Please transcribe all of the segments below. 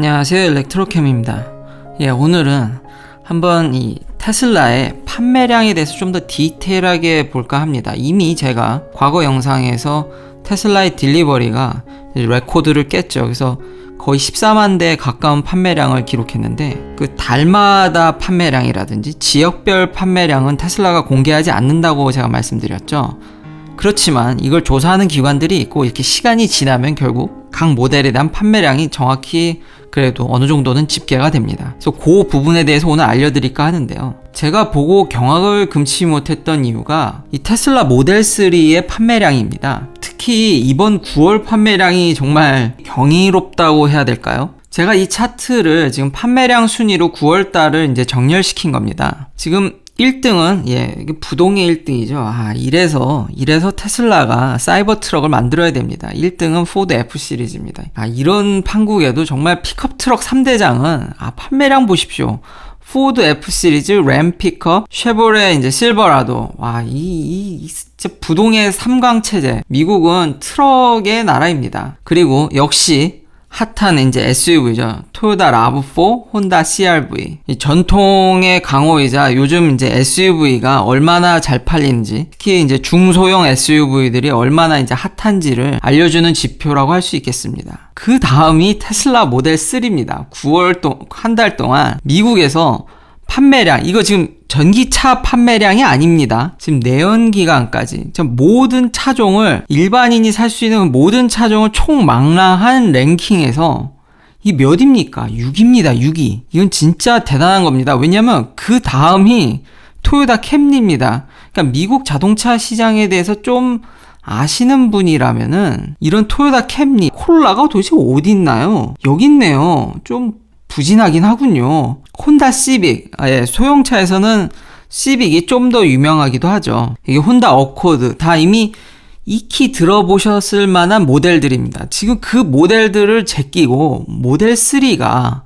안녕하세요. 일렉트로캠입니다. 예, 오늘은 한번 이 테슬라의 판매량에 대해서 좀 더 디테일하게 볼까 합니다. 이미 제가 과거 영상에서 테슬라의 딜리버리가 레코드를 깼죠. 그래서 거의 14만 대에 가까운 판매량을 기록했는데 그 달마다 판매량이라든지 지역별 판매량은 테슬라가 공개하지 않는다고 제가 말씀드렸죠. 그렇지만 이걸 조사하는 기관들이 있고 이렇게 시간이 지나면 결국 각 모델에 대한 판매량이 정확히 그래도 어느 정도는 집계가 됩니다. 그래서 그 부분에 대해서 오늘 알려드릴까 하는데요. 제가 보고 경악을 금치 못했던 이유가 이 테슬라 모델 3의 판매량입니다. 특히 이번 9월 판매량이 정말 경이롭다고 해야 될까요? 제가 이 차트를 지금 판매량 순위로 9월 달을 이제 정렬시킨 겁니다. 지금 1등은 예, 부동의 1등이죠. 아, 이래서 이래서 테슬라가 사이버 트럭을 만들어야 됩니다. 1등은 포드 F 시리즈입니다. 아, 이런 판국에도 정말 픽업 트럭 3대장은 아, 판매량 보십시오. 포드 F 시리즈, 램 픽업, 쉐보레 이제 실버라도 와, 이, 이, 이 부동의 3강 체제. 미국은 트럭의 나라입니다. 그리고 역시 핫한 이제 SUV죠. 토요타 라브4, 혼다 CRV. 이 전통의 강호이자 요즘 이제 SUV가 얼마나 잘 팔리는지, 특히 이제 중소형 SUV들이 얼마나 이제 핫한지를 알려주는 지표라고 할 수 있겠습니다. 그 다음이 테슬라 모델 3입니다. 9월 동, 한 달 동안 미국에서 판매량, 이거 지금 전기차 판매량이 아닙니다. 지금 내연기관까지. 지금 모든 차종을, 일반인이 살 수 있는 모든 차종을 총망라한 랭킹에서 이 몇입니까? 6입니다, 6위. 이건 진짜 대단한 겁니다. 왜냐면 그 다음이 토요타 캠리입니다. 그러니까 미국 자동차 시장에 대해서 좀 아시는 분이라면은 이런 토요타 캠리, 콜라가 도대체 어디 있나요? 여기 있네요. 좀 부진하긴 하군요. 혼다 시빅, 아, 예, 소형차에서는 시빅이 좀 더 유명하기도 하죠. 이게 혼다 어코드, 다 이미 익히 들어보셨을 만한 모델들입니다. 지금 그 모델들을 제끼고 모델 3가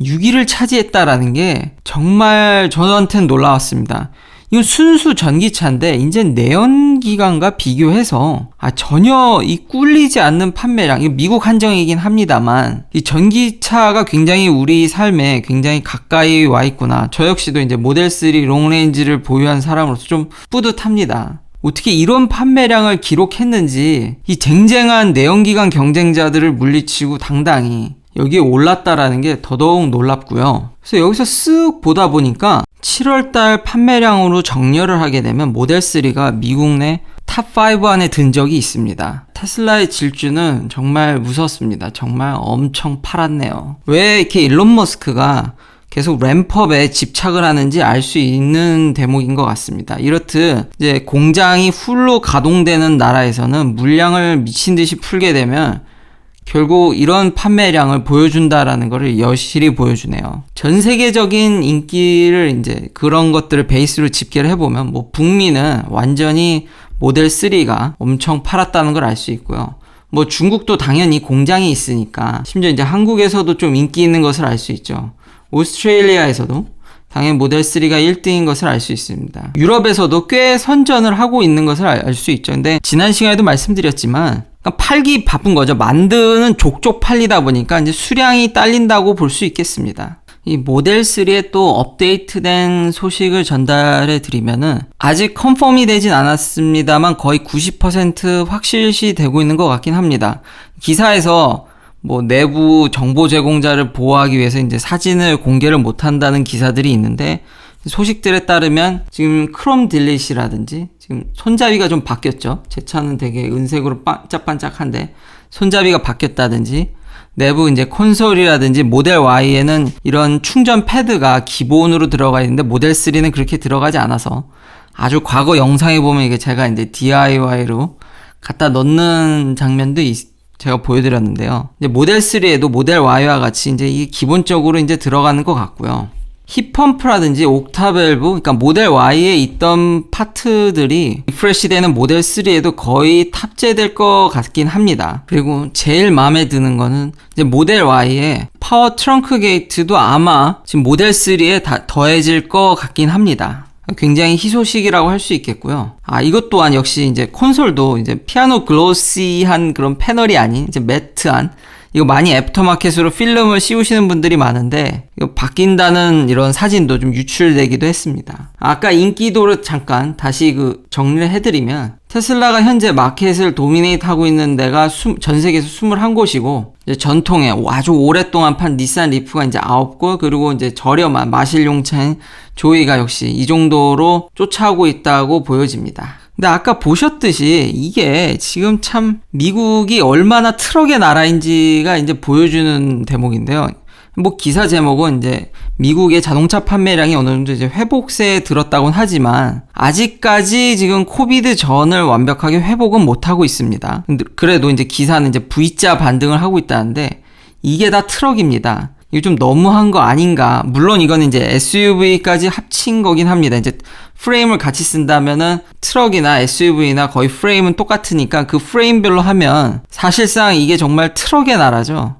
6위를 차지했다라는 게 정말 저한테는 놀라웠습니다. 이건 순수 전기차인데 이제 내연기관과 비교해서 아 전혀 이 꿀리지 않는 판매량 이 미국 한정이긴 합니다만 이 전기차가 굉장히 우리 삶에 굉장히 가까이 와 있구나 저 역시도 이제 모델 3 롱레인지를 보유한 사람으로서 좀 뿌듯합니다. 어떻게 이런 판매량을 기록했는지 이 쟁쟁한 내연기관 경쟁자들을 물리치고 당당히 여기에 올랐다라는 게 더더욱 놀랍고요. 그래서 여기서 쓱 보다 보니까 7월달 판매량으로 정렬을 하게 되면 모델 3가 미국 내 탑5 안에 든 적이 있습니다. 테슬라의 질주는 정말 무섭습니다. 정말 엄청 팔았네요. 왜 이렇게 일론 머스크가 계속 램퍼에 집착을 하는지 알 수 있는 대목인 것 같습니다. 이렇듯 이제 공장이 풀로 가동되는 나라에서는 물량을 미친 듯이 풀게 되면 결국 이런 판매량을 보여준다라는 것을 여실히 보여주네요. 전 세계적인 인기를 이제 그런 것들을 베이스로 집계를 해보면 뭐 북미는 완전히 모델 3가 엄청 팔았다는 걸 알 수 있고요. 뭐 중국도 당연히 공장이 있으니까 심지어 이제 한국에서도 좀 인기 있는 것을 알 수 있죠. 오스트레일리아에서도 당연히 모델 3가 1등인 것을 알 수 있습니다. 유럽에서도 꽤 선전을 하고 있는 것을 알 수 있죠. 근데 지난 시간에도 말씀드렸지만 그러니까 팔기 바쁜 거죠. 만드는 족족 팔리다 보니까 이제 수량이 딸린다고 볼 수 있겠습니다. 이 모델 3의 또 업데이트된 소식을 전달해 드리면은 아직 컨펌이 되진 않았습니다만 거의 90% 확실시 되고 있는 것 같긴 합니다. 기사에서 뭐 내부 정보 제공자를 보호하기 위해서 이제 사진을 공개를 못 한다는 기사들이 있는데 소식들에 따르면 지금 크롬 딜릿이라든지 지금 손잡이가 좀 바뀌었죠. 제 차는 되게 은색으로 반짝반짝한데 손잡이가 바뀌었다든지 내부 이제 콘솔이라든지 모델 Y에는 이런 충전 패드가 기본으로 들어가 있는데 모델 3는 그렇게 들어가지 않아서 아주 과거 영상에 보면 이게 제가 이제 DIY로 갖다 넣는 장면도 있, 제가 보여드렸는데요. 이제 모델 3에도 모델 Y와 같이 이제 이 기본적으로 이제 들어가는 것 같고요. 힙펌프라든지 옥타밸브, 그러니까 모델 Y에 있던 파트들이 리프레시 되는 모델 3에도 거의 탑재될 것 같긴 합니다. 그리고 제일 마음에 드는 거는 이제 모델 Y에 파워 트렁크 게이트도 아마 지금 모델 3에 다 더해질 것 같긴 합니다. 굉장히 희소식이라고 할 수 있겠고요. 아, 이것 또한 역시 이제 콘솔도 이제 피아노 글로시한 그런 패널이 아닌 이제 매트한 이거 많이 애프터마켓으로 필름을 씌우시는 분들이 많은데 이거 바뀐다는 이런 사진도 좀 유출되기도 했습니다. 아까 인기도를 잠깐 다시 그 정리를 해드리면 테슬라가 현재 마켓을 도미네이트하고 있는 데가 수- 전 세계에서 21곳이고 이제 전통의 아주 오랫동안 판 닛산 리프가 이제 9곳 그리고 이제 저렴한 마실용차인 조이가 역시 이 정도로 쫓아오고 있다고 보여집니다. 근데 아까 보셨듯이 이게 지금 참 미국이 얼마나 트럭의 나라인지가 이제 보여주는 대목인데요. 뭐 기사 제목은 이제 미국의 자동차 판매량이 어느 정도 이제 회복세에 들었다고는 하지만 아직까지 지금 코비드 전을 완벽하게 회복은 못 하고 있습니다. 그래도 이제 기사는 이제 V자 반등을 하고 있다는데 이게 다 트럭입니다. 이거 좀 너무한 거 아닌가? 물론 이거는 이제 SUV까지 합친 거긴 합니다. 이제 프레임을 같이 쓴다면은 트럭이나 SUV나 거의 프레임은 똑같으니까 그 프레임별로 하면 사실상 이게 정말 트럭의 나라죠.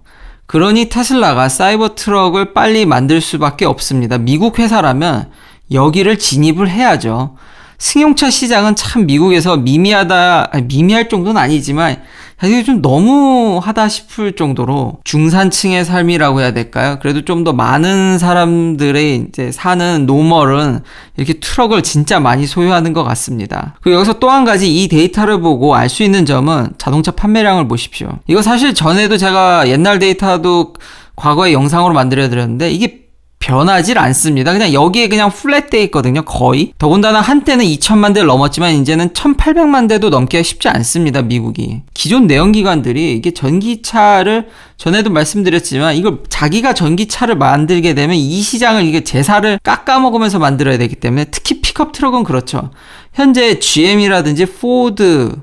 그러니 테슬라가 사이버 트럭을 빨리 만들 수밖에 없습니다. 미국 회사라면 여기를 진입을 해야죠. 승용차 시장은 참 미국에서 미미하다, 아니, 미미할 정도는 아니지만 사실 좀 너무하다 싶을 정도로 중산층의 삶이라고 해야 될까요? 그래도 좀 더 많은 사람들의 이제 사는 노멀은 이렇게 트럭을 진짜 많이 소유하는 것 같습니다. 그리고 여기서 또 한 가지 이 데이터를 보고 알 수 있는 점은 자동차 판매량을 보십시오. 이거 사실 전에도 제가 옛날 데이터도 과거에 영상으로 만들어 드렸는데 이게 변하질 않습니다. 그냥 여기에 그냥 플랫돼 있거든요. 거의. 더군다나 한때는 2천만 대를 넘었지만 이제는 1,800만 대도 넘기가 쉽지 않습니다. 미국이. 기존 내연기관들이 이게 전기차를 전에도 말씀드렸지만 이걸 자기가 전기차를 만들게 되면 이 시장을 이게 제사를 깎아먹으면서 만들어야 되기 때문에 특히 픽업 트럭은 그렇죠. 현재 GM이라든지 포드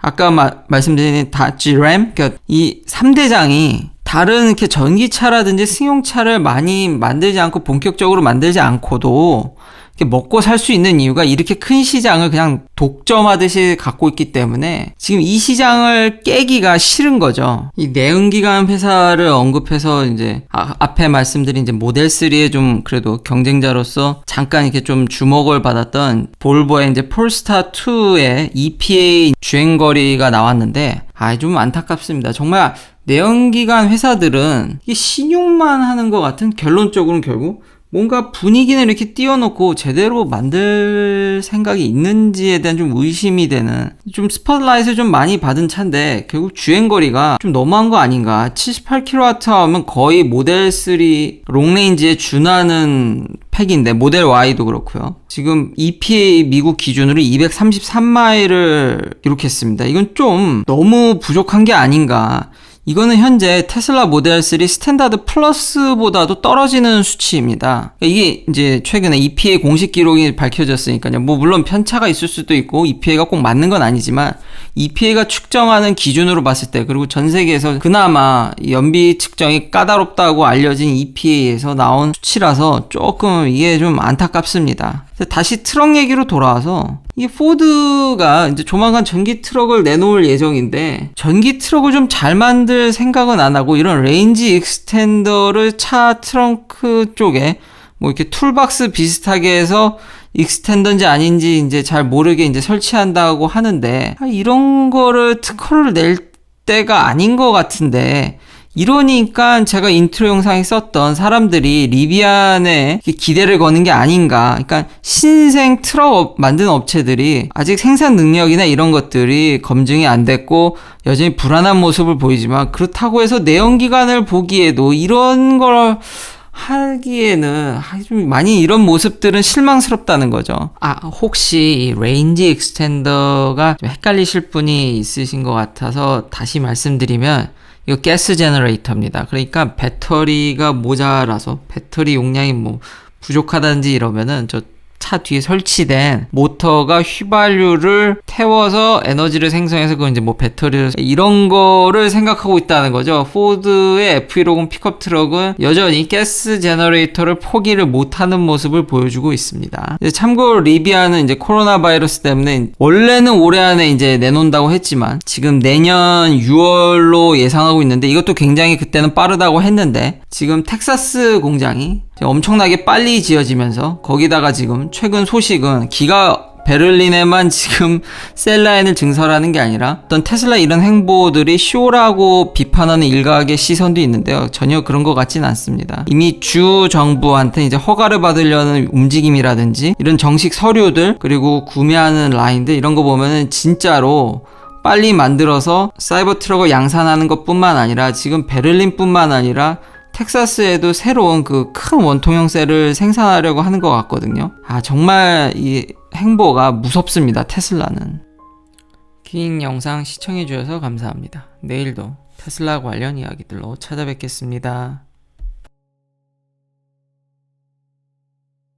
아까 마- 말씀드린 다지 램, 그러니까 이 3대장이 다른 이렇게 전기차라든지 승용차를 많이 만들지 않고 본격적으로 만들지 않고도 이렇게 먹고 살 수 있는 이유가 이렇게 큰 시장을 그냥 독점하듯이 갖고 있기 때문에 지금 이 시장을 깨기가 싫은 거죠. 이 내연기관 회사를 언급해서 이제 아- 앞에 말씀드린 이제 모델 3의 좀 그래도 경쟁자로서 잠깐 이렇게 좀 주목을 받았던 볼보의 이제 폴스타 2의 EPA 주행 거리가 나왔는데 아 좀 안타깝습니다. 정말 내연기관 회사들은 신용만 하는 것 같은 결론적으로는 결국 뭔가 분위기는 이렇게 띄워놓고 제대로 만들 생각이 있는지에 대한 좀 의심이 되는 좀 스팟라이트를 좀 많이 받은 차인데 결국 주행거리가 좀 너무한 거 아닌가 78kW 하면 거의 모델 3 롱레인지에 준하는 팩인데 모델 Y도 그렇고요. 지금 EPA 미국 기준으로 233마일을 기록했습니다. 이건 좀 너무 부족한 게 아닌가. 이거는 현재 테슬라 모델 3 스탠다드 플러스보다도 떨어지는 수치입니다. 이게 이제 최근에 EPA 공식 기록이 밝혀졌으니까요. 뭐 물론 편차가 있을 수도 있고 EPA가 꼭 맞는 건 아니지만 EPA가 측정하는 기준으로 봤을 때 그리고 전 세계에서 그나마 연비 측정이 까다롭다고 알려진 EPA에서 나온 수치라서 조금 이게 좀 안타깝습니다. 다시 트럭 얘기로 돌아와서 이게 포드가 이제 조만간 전기 트럭을 내놓을 예정인데 전기 트럭을 좀 잘 만들 생각은 안 하고 이런 레인지 익스텐더를 차 트렁크 쪽에 뭐 이렇게 툴박스 비슷하게 해서 익스텐더인지 아닌지 이제 잘 모르게 이제 설치한다고 하는데 아, 이런 거를 특허를 낼 때가 아닌 것 같은데 이러니까 제가 인트로 영상에 썼던 사람들이 리비안에 기대를 거는 게 아닌가. 그러니까 신생 트럭 업- 만드는 업체들이 아직 생산 능력이나 이런 것들이 검증이 안 됐고 여전히 불안한 모습을 보이지만 그렇다고 해서 내연 기관을 보기에도 이런 걸 하기에는 아, 좀 많이 이런 모습들은 실망스럽다는 거죠. 아 혹시 이 레인지 익스텐더가 좀 헷갈리실 분이 있으신 것 같아서 다시 말씀드리면 이거 가스 제너레이터입니다. 그러니까 배터리가 모자라서 배터리 용량이 뭐 부족하다든지 이러면은 저 차 뒤에 설치된 모터가 휘발유를 태워서 에너지를 생성해서 그 이제 뭐 배터리를 이런 거를 생각하고 있다는 거죠. 포드의 F150 픽업 트럭은 여전히 가스 제너레이터를 포기를 못하는 모습을 보여주고 있습니다. 참고로 리비아는 이제 코로나 바이러스 때문에 원래는 올해 안에 이제 내놓는다고 했지만 지금 내년 6월로 예상하고 있는데 이것도 굉장히 그때는 빠르다고 했는데 지금 텍사스 공장이 엄청나게 빨리 지어지면서 거기다가 지금 최근 소식은 기가 베를린에만 지금 셀라인을 증설하는 게 아니라 어떤 테슬라 이런 행보들이 쇼라고 비판하는 일각의 시선도 있는데요. 전혀 그런 것 같진 않습니다. 이미 주 정부한테 이제 허가를 받으려는 움직임이라든지 이런 정식 서류들 그리고 구매하는 라인들 이런 거 보면은 진짜로 빨리 만들어서 사이버 트럭을 양산하는 것 뿐만 아니라 지금 베를린 뿐만 아니라 텍사스에도 새로운 그 큰 원통형 셀을 생산하려고 하는 것 같거든요. 아, 정말 이 행보가 무섭습니다. 테슬라는. 긴 영상 시청해주셔서 감사합니다. 내일도 테슬라 관련 이야기들로 찾아뵙겠습니다.